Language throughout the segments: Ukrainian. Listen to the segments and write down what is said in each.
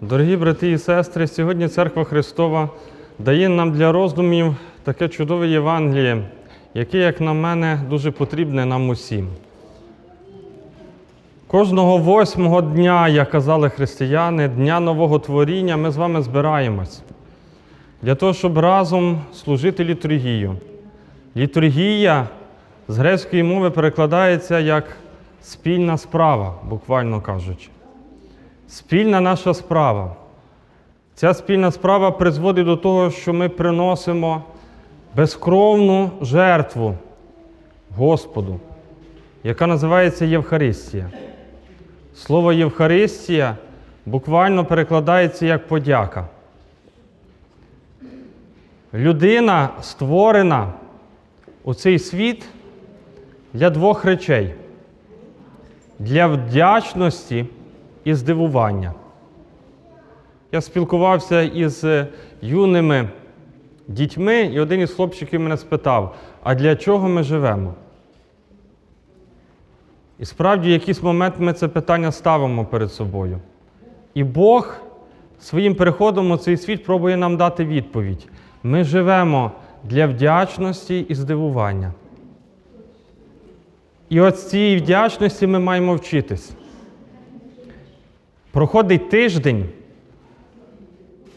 Дорогі брати і сестри, сьогодні Церква Христова дає нам для роздумів таке чудове Євангеліє, яке, як на мене, дуже потрібне нам усім. Кожного восьмого дня, як казали християни, дня нового творіння, ми з вами збираємось для того, щоб разом служити літургію. Літургія з грецької мови перекладається як спільна справа, буквально кажучи. Спільна наша справа. Ця спільна справа призводить до того, що ми приносимо безкровну жертву Господу, яка називається Євхаристія. Слово Євхаристія буквально перекладається як подяка. Людина створена у цей світ для двох речей: для вдячності і здивування. Я спілкувався із юними дітьми, і один із хлопчиків мене спитав: а для чого ми живемо? І справді, в якийсь момент ми це питання ставимо перед собою. І Бог своїм переходом у цей світ пробує нам дати відповідь. Ми живемо для вдячності і здивування. І от з цієї вдячності ми маємо вчитись. Проходить тиждень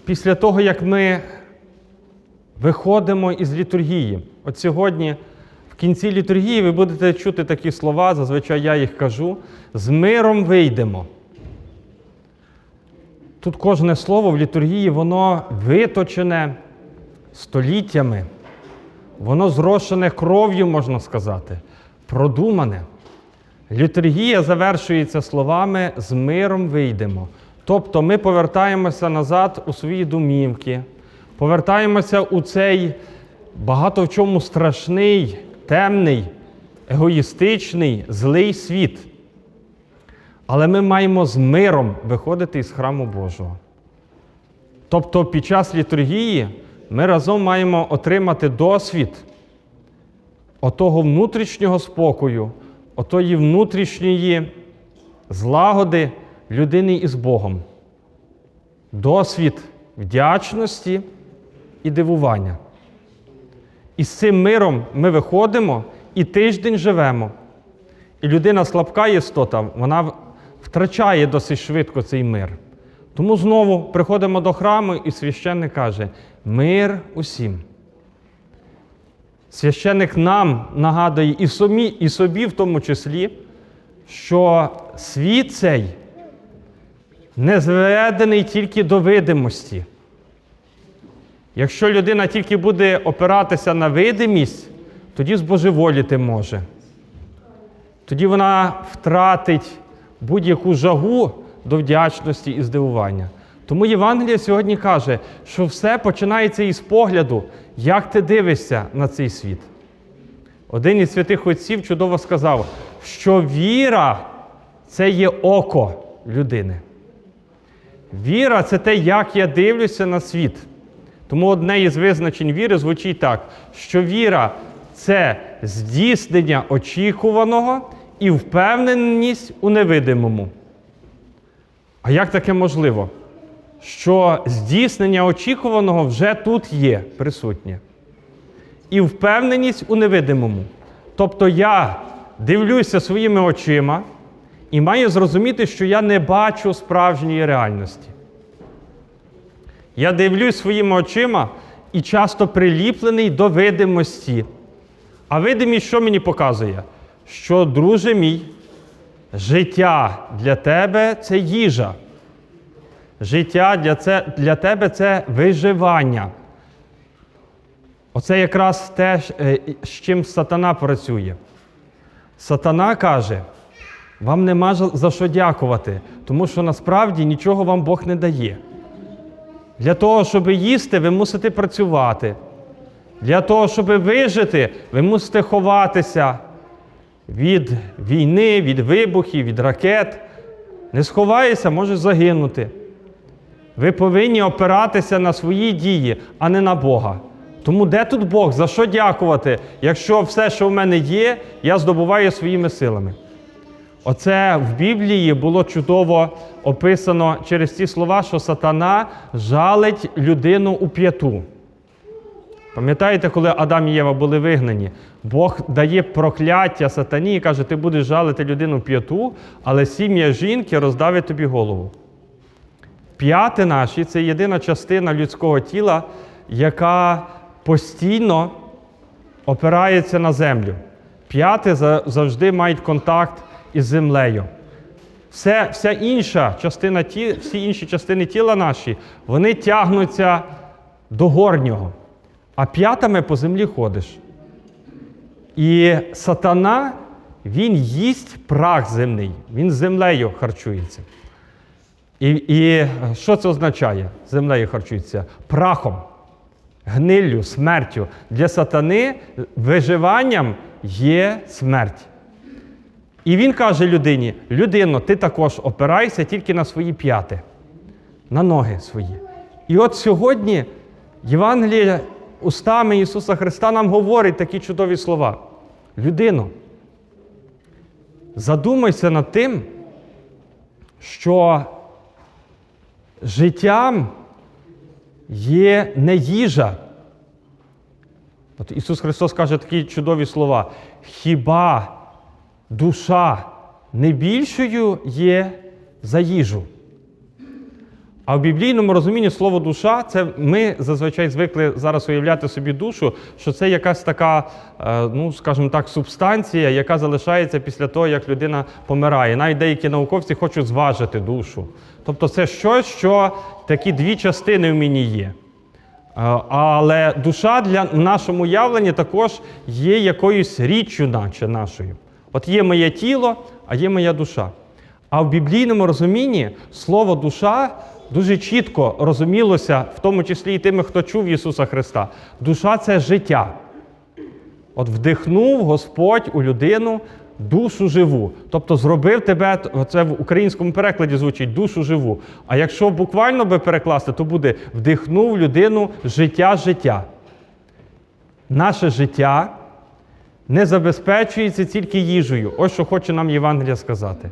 після того, як ми виходимо із літургії. От сьогодні, в кінці літургії, ви будете чути такі слова, зазвичай я їх кажу: з миром вийдемо. Тут кожне слово в літургії, воно виточене століттями, воно зрошене кров'ю, можна сказати, продумане. Літургія завершується словами з миром вийдемо. Тобто ми повертаємося назад у свої домівки, повертаємося у цей багато в чому страшний, темний, егоїстичний, злий світ. Але ми маємо з миром виходити із храму Божого. Тобто під час літургії ми разом маємо отримати досвід отого внутрішнього спокою, отої внутрішньої злагоди людини із Богом. Досвід вдячності і дивування. І з цим миром ми виходимо і тиждень живемо. І людина слабка істота, вона втрачає досить швидко цей мир. Тому знову приходимо до храму, і священник каже: мир усім. Священник нам нагадує і собі, і собі в тому числі, що світ цей не зведений тільки до видимості. Якщо людина тільки буде опиратися на видимість, тоді збожеволіти може. Тоді вона втратить будь-яку жагу до вдячності і здивування. Тому Євангеліє сьогодні каже, що все починається із погляду, як ти дивишся на цей світ. Один із святих отців чудово сказав, що віра це є око людини. Віра це те, як я дивлюся на світ. Тому одне із визначень віри звучить так, що віра це здійснення очікуваного і впевненість у невидимому. А як таке можливо? Що здійснення очікуваного вже тут є присутнє. І впевненість у невидимому. Тобто я дивлюся своїми очима і маю зрозуміти, що я не бачу справжньої реальності. Я дивлюсь своїми очима і часто приліплений до видимості. А видимість що мені показує? Що, друже мій, життя для тебе це їжа. Життя для, це, для тебе це виживання. Оце якраз те, е, з чим сатана працює. Сатана каже, вам нема за що дякувати, тому що насправді нічого вам Бог не дає. Для того, щоб їсти, ви мусите працювати. Для того, щоб вижити, ви мусите ховатися від війни, від вибухів, від ракет. Не сховаєшся, можеш загинути. Ви повинні опиратися на свої дії, а не на Бога. Тому де тут Бог? За що дякувати, якщо все, що в мене є, я здобуваю своїми силами? Оце в Біблії було чудово описано через ці слова, що сатана жалить людину у п'яту. Пам'ятаєте, коли Адам і Єва були вигнані? Бог дає прокляття сатані і каже, ти будеш жалити людину п'яту, але сім'я жінки роздавить тобі голову. П'яти наші це єдина частина людського тіла, яка постійно опирається на землю. П'яти завжди мають контакт із землею. Все, вся інша частина ті, всі інші частини тіла наші, вони тягнуться до горнього. А п'ятами по землі ходиш. І сатана, він їсть прах земний, він землею харчується. І, і що це означає? Землею харчується? Прахом, гниллю, смертю. Для сатани виживанням є смерть. І він каже людині: людино, ти також опирайся тільки на свої п'яти, на ноги свої. І от сьогодні Євангеліє устами Ісуса Христа нам говорить такі чудові слова. Людино, задумайся над тим, що життям є не їжа. От Ісус Христос каже такі чудові слова. Хіба душа не більшою є за їжу? А в біблійному розумінні слово душа це ми зазвичай звикли зараз уявляти собі душу, що це якась така, е, ну скажімо так, субстанція, яка залишається після того, як людина помирає. Навіть деякі науковці хочуть зважити душу. Тобто це щось, що такі дві частини в мені є. Е, Але душа для нашому уявленні також є якоюсь річчю, наче нашою. От є моє тіло, а є моя душа. А в біблійному розумінні слово душа дуже чітко розумілося, в тому числі і тими, хто чув Ісуса Христа. Душа це життя. От вдихнув Господь у людину душу живу. Тобто зробив тебе, це в українському перекладі звучить душу живу. А якщо буквально би перекласти, то буде вдихнув людину життя життя. Наше життя не забезпечується тільки їжею. Ось що хоче нам Євангелія сказати.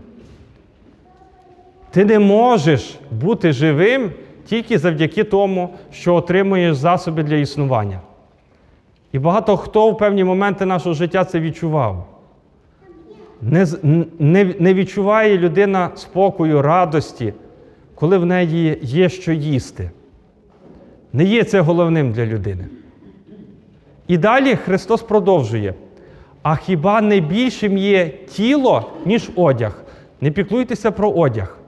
Ти не можеш бути живим тільки завдяки тому, що отримуєш засоби для існування. І багато хто в певні моменти нашого життя це відчував. Не, не, не відчуває людина спокою, радості, коли в неї є що їсти. Не є це головним для людини. І далі Христос продовжує. А хіба не більшим є тіло, ніж одяг? Не піклуйтеся про одяг.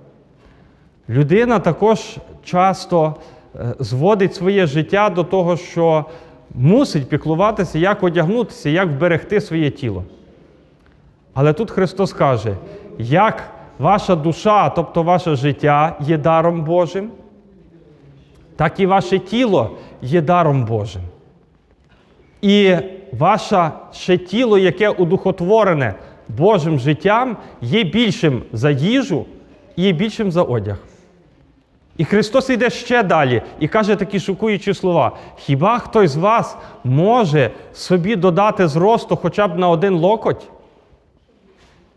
Людина також часто е, зводить своє життя до того, що мусить піклуватися, як одягнутися, як вберегти своє тіло. Але тут Христос каже, як ваша душа, тобто ваше життя, є даром Божим, так і ваше тіло є даром Божим. І ваше ще тіло, яке удухотворене Божим життям, є більшим за їжу і є більшим за одяг. І Христос йде ще далі і каже такі шокуючі слова: хіба хтось з вас може собі додати зросту хоча б на один локоть?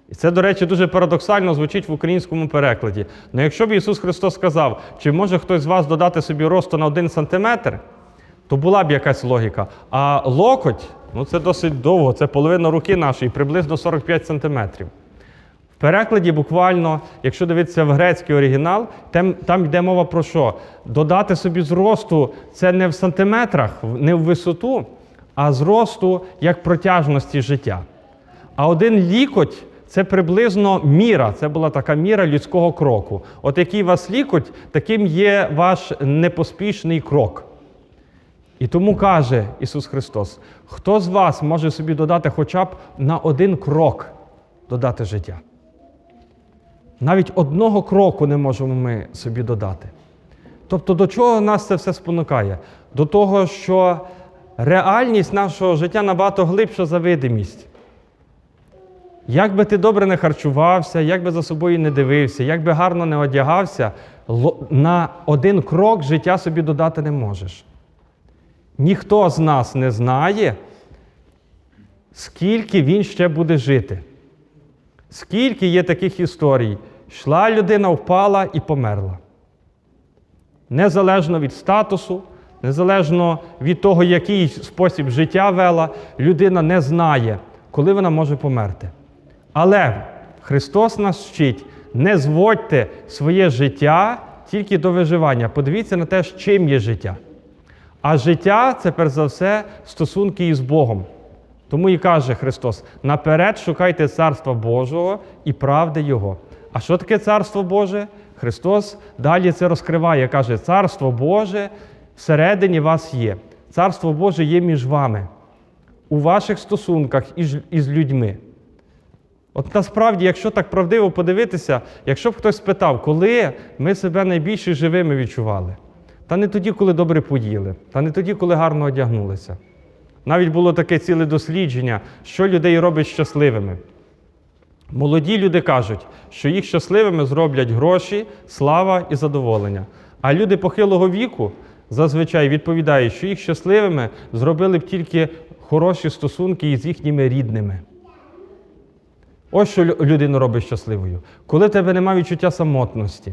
І це, до речі, дуже парадоксально звучить в українському перекладі. Ну якщо б Ісус Христос сказав, чи може хтось з вас додати собі росту на один сантиметр, то була б якась логіка. А локоть, ну це досить довго, це половина руки нашої, приблизно 45 сантиметрів. Перекладі буквально, якщо дивитися в грецький оригінал, там, там йде мова про що? Додати собі зросту це не в сантиметрах, не в висоту, а зросту як протяжності життя. А один лікоть це приблизно міра, це була така міра людського кроку. От який вас лікоть, таким є ваш непоспішний крок. І тому каже Ісус Христос: хто з вас може собі додати хоча б на один крок додати життя? Навіть одного кроку не можемо ми собі додати. Тобто, до чого нас це все спонукає? До того, що реальність нашого життя набагато глибша за видимість. Як би ти добре не харчувався, як би за собою не дивився, як би гарно не одягався, на один крок життя собі додати не можеш. Ніхто з нас не знає, скільки він ще буде жити, Скільки є таких історій? Йшла людина, впала і померла. Незалежно від статусу, незалежно від того, який спосіб життя вела, людина не знає, коли вона може померти. Але Христос нас вчить, не зводьте своє життя тільки до виживання. Подивіться на те, чим є життя. А життя це перш за все стосунки із Богом. Тому і каже Христос: наперед шукайте Царства Божого і правди Його. А що таке Царство Боже? Христос далі це розкриває, каже, Царство Боже всередині вас є. Царство Боже є між вами, у ваших стосунках із, людьми. От насправді, якщо так правдиво подивитися, якщо б хтось спитав, коли ми себе найбільше живими відчували, та не тоді, коли добре поїли, та не тоді, коли гарно одягнулися. Навіть було таке ціле дослідження, що людей робить щасливими. Молоді люди кажуть, що їх щасливими зроблять гроші, слава і задоволення. А люди похилого віку зазвичай відповідають, що їх щасливими зробили б тільки хороші стосунки із їхніми рідними. Ось що лю- людину робить щасливою. Коли в тебе немає відчуття самотності,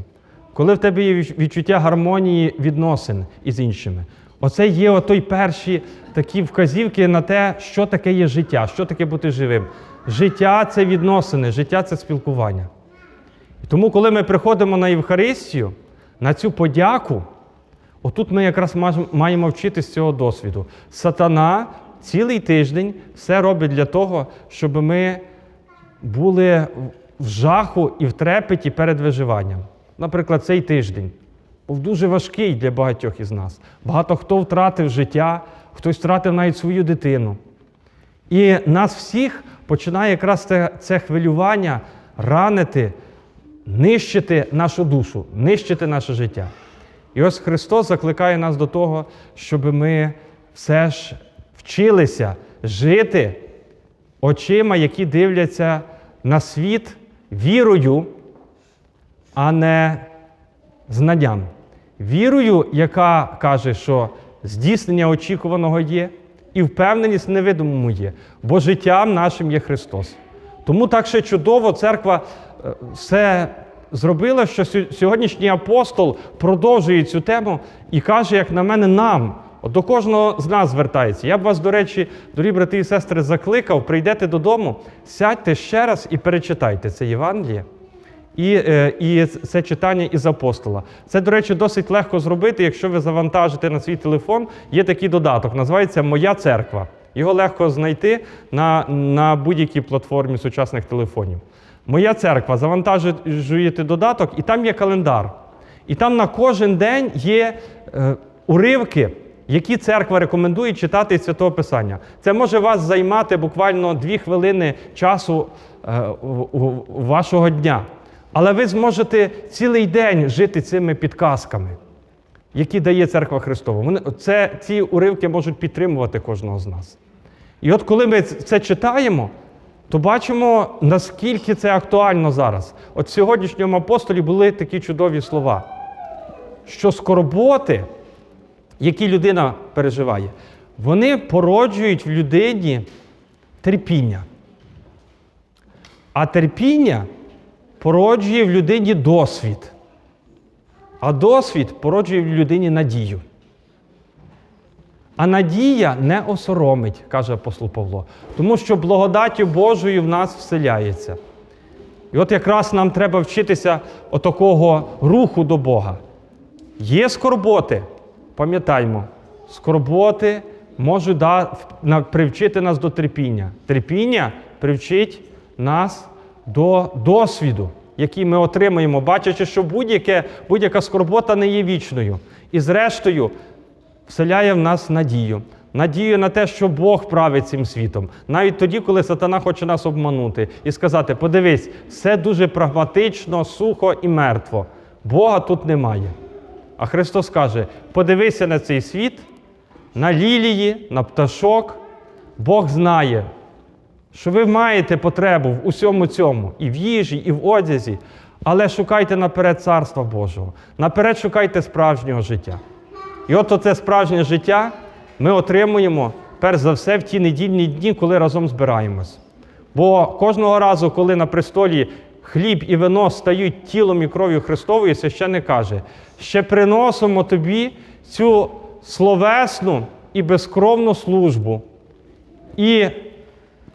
коли в тебе є відчуття гармонії відносин із іншими. Оце є отой перші такі вказівки на те, що таке є життя, що таке бути живим. Життя це відносини, життя це спілкування. І тому, коли ми приходимо на Євхаристію, на цю подяку, отут ми якраз маємо вчитися з цього досвіду. Сатана цілий тиждень все робить для того, щоб ми були в жаху і в трепеті перед виживанням. Наприклад, цей тиждень був дуже важкий для багатьох із нас. Багато хто втратив життя, хтось втратив навіть свою дитину. І нас всіх починає якраз це, це хвилювання ранити, нищити нашу душу, нищити наше життя. І ось Христос закликає нас до того, щоб ми все ж вчилися жити очима, які дивляться на світ вірою, а не знанням. Вірою, яка каже, що здійснення очікуваного є, і впевненість невидимому є, бо життям нашим є Христос. Тому так ще чудово церква е, все зробила, що сьогоднішній апостол продовжує цю тему і каже, як на мене, нам. От до кожного з нас звертається. Я б вас, до речі, дорогі брати і сестри, закликав, прийдете додому, сядьте ще раз і перечитайте це Євангеліє і, е, і це читання із апостола. Це, до речі, досить легко зробити, якщо ви завантажите на свій телефон. Є такий додаток, називається Моя церква. Його легко знайти на, на будь-якій платформі сучасних телефонів. Моя церква, завантажуєте додаток, і там є календар. І там на кожен день є е, уривки, які церква рекомендує читати із Святого Писання. Це може вас займати буквально дві хвилини часу е, у- у- вашого дня. Але ви зможете цілий день жити цими підказками, які дає Церква Христова. Це, ці уривки можуть підтримувати кожного з нас. І от коли ми це читаємо, то бачимо, наскільки це актуально зараз. От в сьогоднішньому апостолі були такі чудові слова, що скорботи, які людина переживає, вони породжують в людині терпіння. А терпіння породжує в людині досвід. А досвід породжує в людині надію. А надія не осоромить, каже апостол Павло, тому що благодаттю Божою в нас вселяється. І от якраз нам треба вчитися отакого руху до Бога. Є скорботи, пам'ятаймо, скорботи можуть да, привчити нас до терпіння. Терпіння привчить нас до досвіду, який ми отримаємо, бачачи, що будь-яка скорбота не є вічною. І зрештою, вселяє в нас надію. Надію на те, що Бог править цим світом. Навіть тоді, коли сатана хоче нас обманути і сказати: подивись, все дуже прагматично, сухо і мертво. Бога тут немає. А Христос каже: подивися на цей світ, на лілії, на пташок. Бог знає, що ви маєте потребу в усьому цьому, і в їжі, і в одязі, але шукайте наперед Царства Божого. Наперед шукайте справжнього життя. І от оце справжнє життя ми отримуємо перш за все в ті недільні дні, коли разом збираємось. Бо кожного разу, коли на престолі хліб і вино стають тілом і кров'ю Христовою, священник каже, ще приносимо тобі цю словесну і безкровну службу. І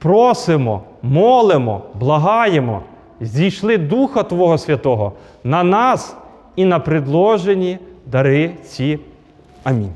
просимо, молимо, благаємо, зійшли Духа Твого Святого на нас і на предложені дари ці. Амінь.